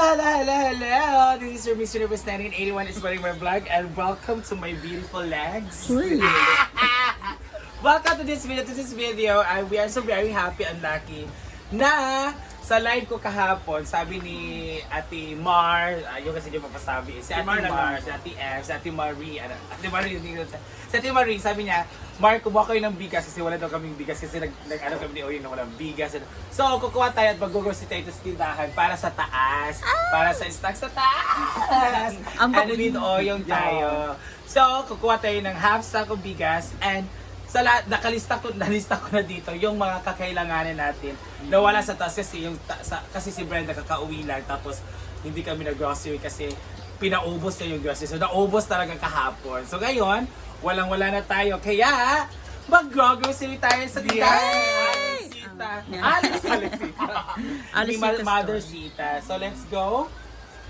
hello, hello, hello! This is your Miss Universe 1981 Inspiring My Vlog and welcome to my beautiful legs. welcome to this video. To this video, uh, we are so very happy and lucky na sa live ko kahapon, sabi ni Ate Mar, ayun kasi yung papasabi, si Ate Mar Mar, si Ate F, si Ate Marie, ano, Ate Marie, hindi ko si Ate Marie, sabi niya, Mark, kumuha kayo ng bigas kasi wala daw kaming bigas kasi nag, nag ano kami ni Oyen na walang bigas. So, kukuha tayo at mag-grocery tayo sa tindahan para sa taas. Para sa stock sa taas. Ang ano din oyong tayo. So, kukuha tayo ng half sack of bigas and sa lahat, nakalista ko, nalista ko na dito yung mga kakailanganin natin na wala sa taas kasi yung ta- sa, kasi si Brenda kakauwi lang tapos hindi kami nag-grocery kasi pinaubos na yung grocery. So, naubos talaga kahapon. So, ngayon, walang-wala na tayo. Kaya, mag-grocery tayo sa tindahan. Aling Sita. Yeah. Aling Aling Sita. Aling Ni Ma- Sita Mother. Sita. So, let's go.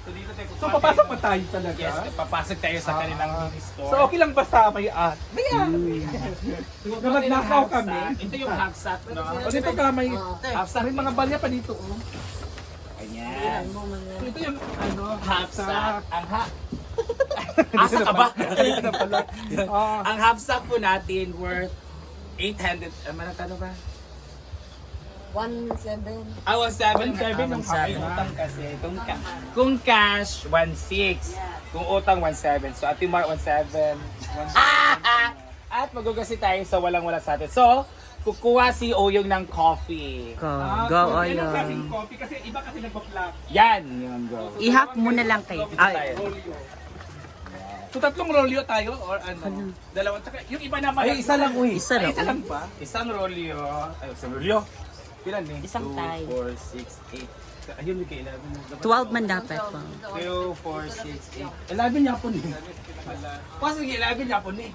So, dito tayo So, papasok pa tayo talaga? Yes, papasok tayo sa kanilang mini store. So, okay lang ba sa may at? May at. Ito Na magnakaw kami. Ito yung half sack, no? O dito ka may, Half sack. may mga balya pa dito. Oh. Ayan. So, ito yung ano, Half sack. Ang ha... Asa na ka ba? Dito na pala. Ah, Ang half sack po natin worth 800... Ah, manakano ba? One seven. Ah, 17. 17 yung Ay, half. utang kasi. Kung, ka- kung cash, 1.6. Kung utang, 1.7. So, Ate Mar, 1.7. At magugasi tayo sa walang-wala sa atin. So, kukuha si Oyong ng coffee. Go, go coffee. Anong oil. klaseng coffee? Kasi iba kasi nagpa-black. Yan, yun, go. I-hack mo na lang kayo. Ay. Rolio. So, tatlong rolio tayo or ano? Dalawa. Tsaka, yung iba naman. Ay, isa lang, uy. isa Ay, lang. isa lang ba? Isang rolyo. Ay, isang rolyo. Ilan eh? Isang tie. 2, 4, 6, 8. Ayun, may kailangan. 12 man dapat po. 2, 4, 6, 8. 11 niya po ni. Kasi 11 niya po ni.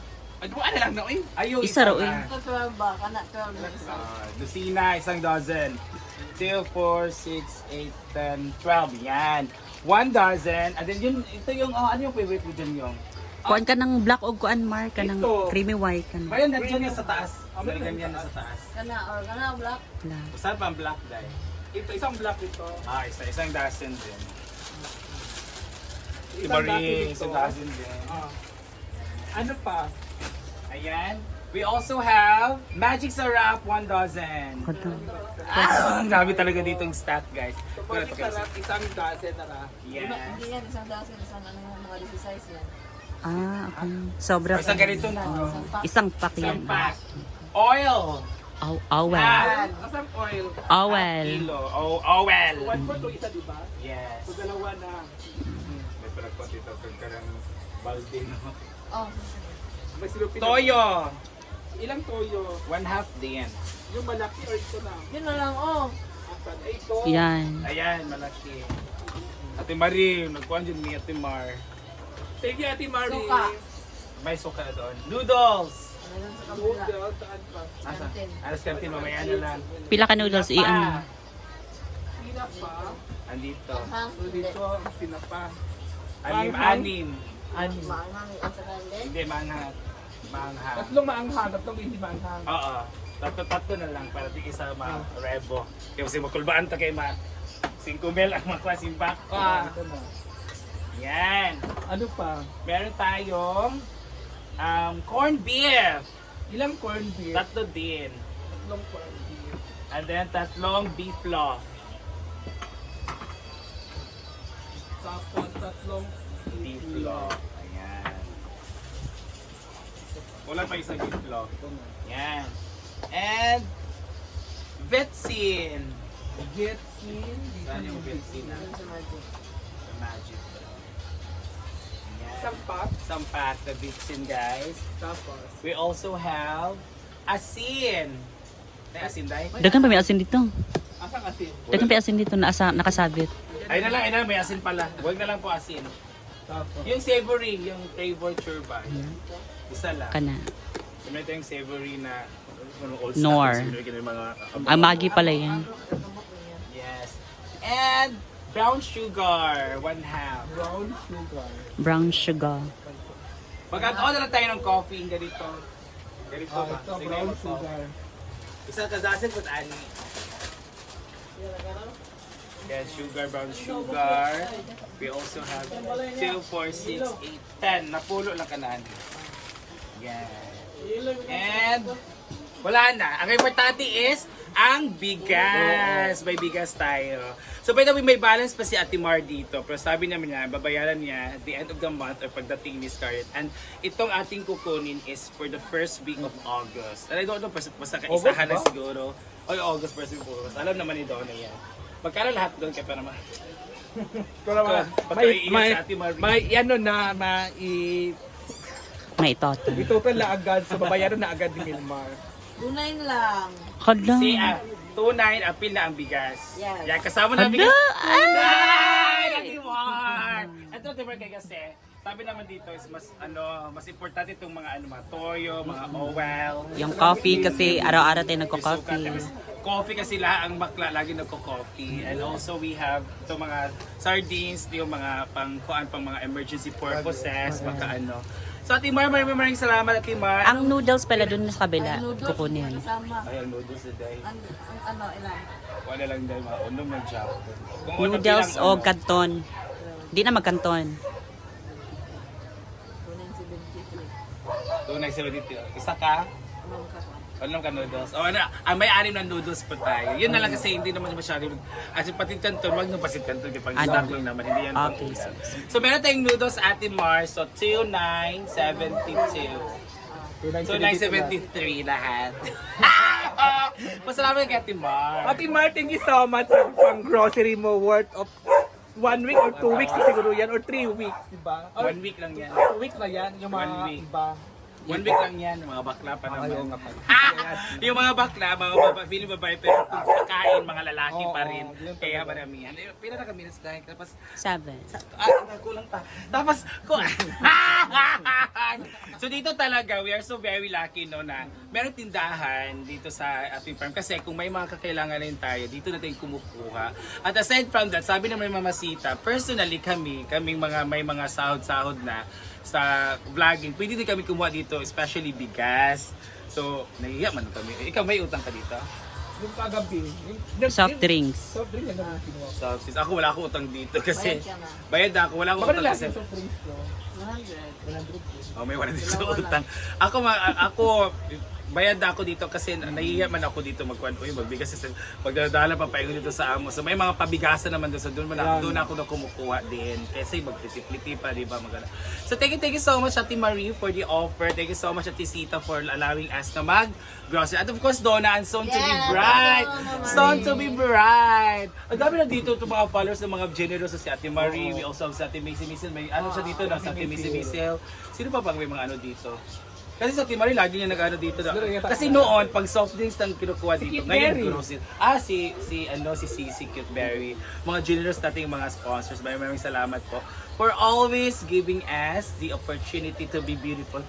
Kung ano lang na, eh. Ayaw, Isa raw, eh. Ito twelve ba? Kana twelve na isa. Ah, Dosina, isang dozen. 2, 4, 6, 8, 10, 12. Yan. One dozen. And then yun, ito yung, oh, ano yung favorite mo dyan yung? Kuan ka ng black o kuan mark ka ng Ito. creamy white ka ng Bayan, nandiyan yan sa taas. May ganyan na sa taas. Kana or kana black. black. Saan pa ang black dye? Ito, isang black ito. Ah, isa, isang dozen din. Iba black rin, isang dozen din. Ah. Ano pa? Ayan. We also have Magic Sarap, one dozen. Kuto. Ah, ang dami talaga ditong stock, guys. So, Pero pag ito isang dozen na ra. Yes. Hindi yan isang dozen, isang ano yung mga DC size yan. Ah, okay. Sobra. Isang ganito na. Isang pack. Isang pack Isang yan. pack. Oil. Oh, oh well. Ah. Asang oil. Oh well. Kilo. Oh, oh well. One for two, isa, di ba? Yes. So, dalawa na. May palagpot dito kung karang balde, no? Oh. May silupin. Toyo. Ilang toyo? One half din. Yung malaki or ito na? Yun na lang oh. Apat. Ay, ito. Yan. Ayan, malaki. Ate Marie, nagkuhan dyan ni Ate Mar. Thank you, Ate Marie. Suka. May suka doon. Noodles. Noodles, saan pa? Asa? Canteen. Alas kantin, mamaya na lang. Pila ka noodles i ano. Pa. Sina pa. Andito. So, dito, pinapa. Anim, Manghang? anim. Ani. Maanghang at saka hindi. Manghang. Manghang. Tatlong maanghang, tatlong hindi maanghang. Oo. Tatlo-tatlo na lang para di isa ma rebo. Kaya kasi makulbaan ta kay ma 5 mil ang makuha simpak. Ah. Yan. Ano pa? Meron tayong um, corned beef. Ilang corn beef? Tatlo din. Tatlong corn beef. And then tatlong beef loaf. Tapos tatlong Beef loaf. Ayan. Wala pa isang beef loaf. Yan. And Vetsin. Get seen. Saan yung Vetsin sa magic. Sa magic. Some pack the Vetsin guys. Tapos. We also have asin. May asin dahil? Dagan pa may asin dito. Asang asin. Dagan pa asin dito na asa, nakasabit. Ay na lang, ay na lang, may asin pala. Huwag na lang po asin. Tapos. Yung savory, yung flavor churba. Isa lang. Kana. So, meron tayong savory na ano, old Nor. yung mga Ang magi pala yan. Yes. And brown sugar, one half. Brown sugar. Brown sugar. Pagkat-order na tayo ng coffee, ganito. Ganito Ah, ba? ito, Sige, brown ito. sugar. Isa ka dozen with ani. Yan, sugar, brown sugar. We also have 2, 4, 6, 8, 10. Napulo lang kanan. Yan. And wala na. Ang importante is ang bigas. May bigas tayo. So by the way, may balance pa si Ate Mar dito. Pero sabi naman niya, babayaran niya at the end of the month or pagdating ni Scarlett. And itong ating kukunin is for the first week of August. And I don't know, basta, basta kaisahan lang siguro. Oy, August, first week of August. Alam naman ni Donna yan. Magkano lahat doon kaya pa naman? Pero ma- Pagka may, may, may, ano na, ma, i, May itoto. itotal na agad, so babayaran na agad ni Milmar. Tunay lang. Hala. Si uh, 2.9, apil na ang bigas. Yes. Yan, kasama na ang bigas. Ay! Ay! Ate Mar! Ito, Mar, kay kasi, sabi naman dito is mas ano mas importante itong mga ano mga toyo, mga oil. Yung coffee kasi araw-araw tayo nagko-coffee. Coffee kasi lahat ang bakla lagi nagko-coffee. And also we have itong mga sardines, yung mga pang kuan pang mga emergency purposes, maka ano. So Ate Mar, maraming maraming salamat Ate Mar. Ang noodles pala dun sa kabila. Ang noodles, Kukunin. Kasama. Ay, ang noodles today. Ang, ang ano, ilan? Wala lang dahil mga unom ng. Kung unom Noodles bilang, o ano, kanton. Di na magkanton. Tunay 73. Doon nagsabi Isa ka? Anong ka? Noodles. O ano, ah, may anim na noodles pa tayo. Yun na lang kasi hindi naman masyado. As in, pati kanton, wag nung pasit kanton. Kaya pag Ano? lang naman, hindi yan Okay, So meron tayong noodles Ate Mars. So 2972. So 973 lahat. Pasalamat kay Ate Mars. Ate Mar, thank you so much sa pang grocery mo worth of one week or two weeks na siguro yan or three weeks, di ba? Or One week lang yan. two weeks na yan, yung mga One week. iba. One week lang yan. Mga bakla pa naman. yung mga bakla, mga babae, feeling babae, pero kung kakain, mga lalaki pa rin. yun Kaya maramihan. Pila na kami na dahil. Tapos, Seven. ah, kulang pa. Tapos, ko, so dito talaga, we are so very lucky no na meron tindahan dito sa ating farm. Kasi kung may mga kakailangan rin tayo, dito na tayo kumukuha. At aside from that, sabi naman ni Mama Sita, personally kami, kaming mga may mga sahod-sahod na sa vlogging, pwede din kami kumuha dito, especially bigas. So, nahihiya man kami. Ikaw, may utang ka dito? Yung kagabi. yung- Soft drinks. Soft drink yan ang kinuha. ko. So, sis, ako wala akong utang dito kasi Bayad ka na. bayad ako, wala akong utang kasi yung soft drinks ko. 100. 100 po. Oh, may wala dito sa Wala. utang. Ako ako bayad na ako dito kasi nahihiya man ako dito magkuan ko yung magbigas kasi magdadala pa paingon dito sa amo. So may mga pabigasan naman doon sa doon man Yan. doon ako na kumukuha din kasi magtitip-liti pa di ba magana. So thank you thank you so much Ate Marie for the offer. Thank you so much Ate Sita for allowing us na mag grocery. At of course Donna and soon to be. Donna Marie. Soon to be bright. Ang dami na dito itong mga followers ng mga generous sa si Ate Marie. We also have si Ate Macy Misil. May ano siya dito na sa Ate Macy Misil. Sino pa bang may mga ano dito? Kasi sa Ate Marie, lagi niya nag-ano dito. Na. Kasi noon, pag soft drinks lang kinukuha dito. Cute Ngayon, Berry. grocery. Ah, si, si, ano, si Cici Cute Berry. Mga generous nating mga sponsors. Maraming maraming salamat po for always giving us the opportunity to be beautiful.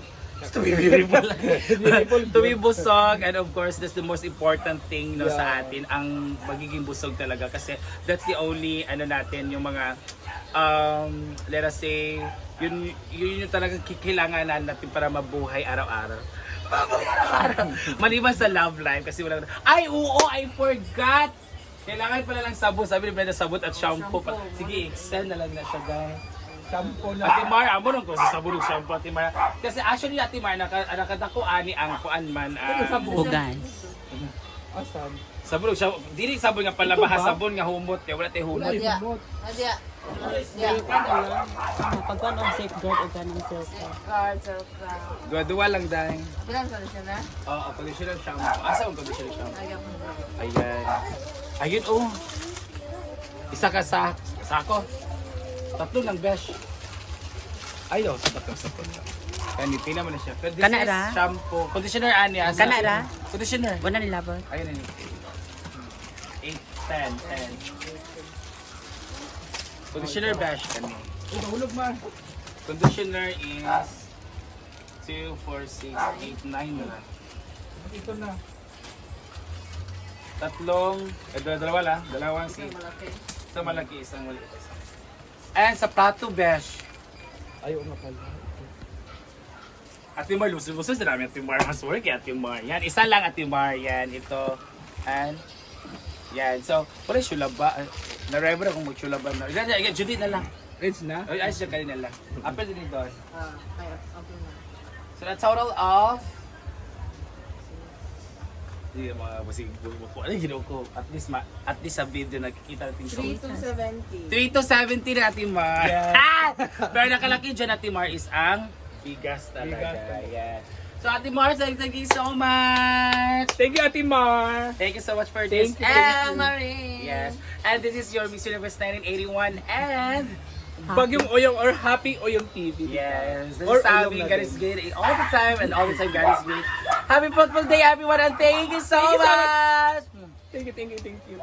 To be beautiful. to be busog. And of course, that's the most important thing no, sa atin. Ang magiging busog talaga. Kasi that's the only, ano natin, yung mga, um, let us say, yun, yun yung talagang kikailangan natin para mabuhay araw-araw. Mabuhay araw-araw. Maliban sa love life kasi wala Ay, oo, I forgot! Kailangan pala ng sabon. Sabi ni Brenda, sabon at shampoo. pa. Sige, extend na lang na siya, guys. Shampoo na. Ate Mar, amo nung ko sa sabon ng shampoo, Ate Mar. Kasi actually, Ate Mar, naka, nakadako ani ang kuan man. Hugas. Asan? sabon ng shampoo. Dili sabon nga ba? sabon nga humot. Kaya wala tayo humot. Nadia. humot. Nadia. Pagkuhan ang safeguard o ganang. Card, silk crown. Dua-dua lang dahil. Bilang conditioner? Oo, conditioner shampoo. Asa ang conditioner shampoo? Na. Ayan. Ayun, oh. Isa ka sa sako. Tatlo lang, besh. Ayaw, sa tatlo sa tatlo. Yan, pila mo na siya. Pero this Kana is ra? shampoo. Conditioner, ani. asa? Kana ra? Conditioner. Wala nilabot. Ayun, ayun. 8, 10, 10. Conditioner bash kami. Oh, nahulog ma. Conditioner is 2, 4, 6, 8, 9 na. Ito na. Tatlong, eh, dalawa, lang. Dalawang si, Malaki. isang malaki, isang maliit. And sa plato besh, Ayaw nga pala. Ate Mar, lusus-lusus na namin Ate Mar. Mas work eh, Ate Mar. Yan, isa lang Ate Mar. Yan, ito. And Yan. So, wala yung shulaba. Na-remember akong mag-shulaba na. Yan, yan, yan, Judy na lang. Rich na? Ay, ayos siya kanina lang. Apple din doon. Ah, ay, okay na. So, a total of... Hindi mga basig ko. Ano yung ginawa ko? At least, ma at least sa video nakikita natin 3 to 70. 3 to 70 na Ate Mar. Yes. Pero nakalaki dyan Ate Mar is ang bigas talaga. Bigas. Yes. So Ate Mar, thank, thank you so much. Thank you, Ate Mar. Thank you so much for Thank this. you, thank And, Marie. yes. And this is your Miss Universe 1981 and Bagyong Oyong or Happy Oyong TV. yes, this Or is Abby. God is good all the time and all the time God is good. Happy fruitful day everyone and thank you so Thank you so much. Thank you, thank you, thank you.